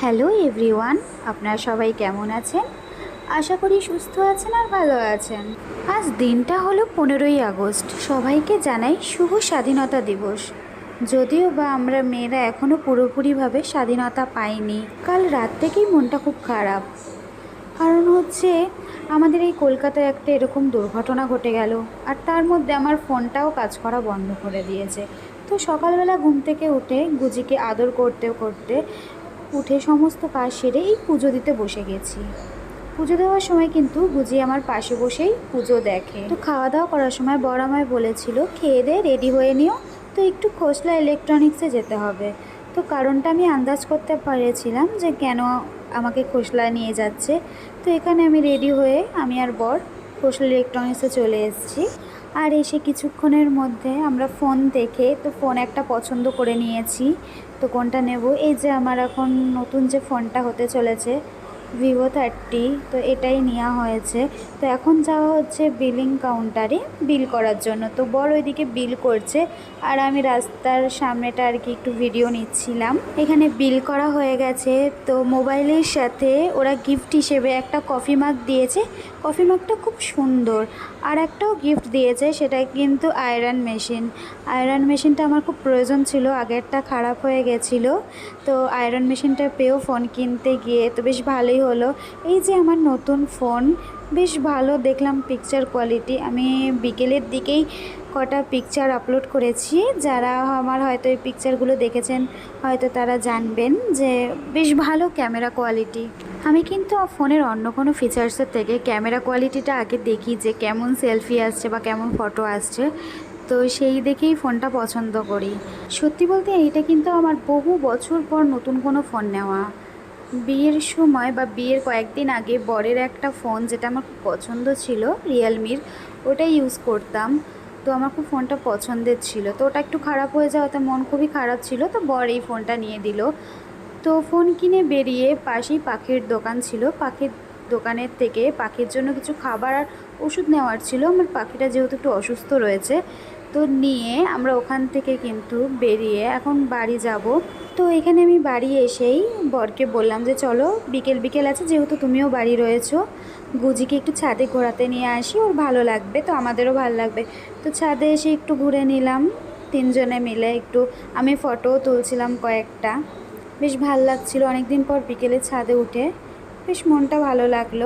Hello everyone, আপনারা সবাই কেমন আছেন? আশা করি সুস্থ আছেন আর ভালো আছেন। আজ দিনটা হলো পনেরোই আগস্ট। সবাইকে জানাই শুভ স্বাধীনতা দিবস। যদিও বা আমরা মেয়েরা এখনও পুরোপুরিভাবে স্বাধীনতা পাইনি, কাল রাত থেকেই মনটা খুব খারাপ। কারণ হচ্ছে, আমাদের এই কলকাতায় একটা এরকম দুর্ঘটনা ঘটে গেল, আর তার মধ্যে আমার ফোনটাও কাজ করা বন্ধ করে দিয়েছে। তো সকালবেলা ঘুম থেকে উঠে গুজিকে আদর করতে করতে উঠে সমস্ত কাজ সেরে এই পুজো দিতে বসে গেছি। পুজো দেওয়ার সময় কিন্তু গুজি আমার পাশে বসেই পুজো দেখে। তো খাওয়া দাওয়া করার সময় বড় আমায় বলেছিল, খেয়ে দে, রেডি হয়ে নিও। তো একটু খোসলা ইলেকট্রনিক্সে যেতে হবে। তো কারণটা আমি আন্দাজ করতে পেরেছিলাম যে কেন আমাকে খোসলা নিয়ে যাচ্ছে। তো এখানে আমি রেডি হয়ে আমি আর বর খোসলা ইলেকট্রনিক্সে চলে এসেছি। আর এসে কিছুক্ষণের মধ্যে আমরা ফোন দেখে, তো ফোন একটা পছন্দ করে নিয়েছি, তো কোনটা নেব? এই যে আমার এখন নতুন যে ফোনটা হতে চলেছে ভিভো থার্টি তো এটাই নেওয়া হয়েছে। তো এখন যাওয়া হচ্ছে বিলিং কাউন্টারে বিল করার জন্য। তো বড় ওইদিকে বিল করছে, আর আমি রাস্তার সামনেটা আর কি একটু ভিডিও নিচ্ছিলাম। এখানে বিল করা হয়ে গেছে, তো মোবাইলের সাথে ওরা গিফট হিসেবে একটা কফি মাগ দিয়েছে। কফি মাগটা খুব সুন্দর, আর একটাও গিফট দিয়েছে, সেটা কিন্তু আয়রন মেশিন আয়রন মেশিনটা আমার খুব প্রয়োজন ছিল, আগেরটা খারাপ হয়ে গেছিল। তো আয়রন মেশিনটা পেয়েও ফোন কিনতে গিয়ে, তো বেশ ভালোই হলো, এই যে আমার নতুন ফোন বেশ ভালো দেখলাম পিকচার কোয়ালিটি আমি বিকেলের দিকেই কটা পিকচার আপলোড করেছি। যারা আমার হয়তো এই পিকচারগুলো দেখেছেন, হয়তো তারা জানবেন যে বেশ ভালো ক্যামেরা কোয়ালিটি আমি কিন্তু ফোনের অন্য কোনো ফিচার্সের থেকে ক্যামেরা কোয়ালিটিটা আগে দেখি যে কেমন সেলফি আসছে বা কেমন ফটো আসছে। তো সেই দেখেই ফোনটা পছন্দ করি। সত্যি বলতে এইটা কিন্তু আমার বহু বছর পর নতুন কোনো ফোন নেওয়া। বিয়ের সময় বা বিয়ের কয়েকদিন আগে বরের একটা ফোন যেটা আমার খুব পছন্দ ছিল রিয়েলমির ওটাই ইউজ করতাম। তো আমার খুব ফোনটা পছন্দের ছিল। তো ওটা একটু খারাপ হয়ে যাওয়াতে মন খুবই খারাপ ছিল, তো বর এই ফোনটা নিয়ে দিল। তো ফোন কিনে বেরিয়ে পাশেই পাখির দোকান ছিল। পাখির দোকানের থেকে পাখির জন্য কিছু খাবার আর ওষুধ নেওয়ার ছিল। আমার পাখিটা যেহেতু একটু অসুস্থ রয়েছে, তো নিয়ে আমরা ওখান থেকে কিন্তু বেরিয়ে এখন বাড়ি যাব। তো এখানে আমি বাড়ি এসেই বরকে বললাম যে চলো বিকেল বিকেল আছে, যেহেতু তুমিও বাড়ি রয়েছো, গুজিকে একটু ছাদে ঘোরাতে নিয়ে আসি, ওর ভালো লাগবে তো, আমাদেরও ভালো লাগবে। তো ছাদে এসে একটু ঘুরে নিলাম, তিনজনে মিলে একটু, আমি ফটোও তুলছিলাম কয়েকটা। বেশ ভালো লাগছিল অনেক দিন পর বিকেলে ছাদে উঠে, বেশ মনটা ভালো লাগল।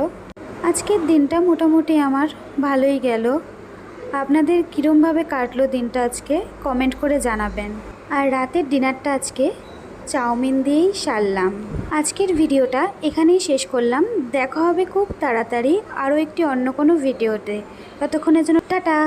আজকের দিনটা মোটামুটি আমার ভালোই গেল। আপনাদের কীরমভাবে কাটলো দিনটা আজকে? কমেন্ট করে জানাবেন। আর রাতের ডিনারটা আজকে চাউমিন দিয়েই সারলাম। আজকের ভিডিওটা এখানেই শেষ করলাম। দেখা হবে খুব তাড়াতাড়ি আরও একটি অন্য কোনো ভিডিওতে। ততক্ষণের জন্য টাটা।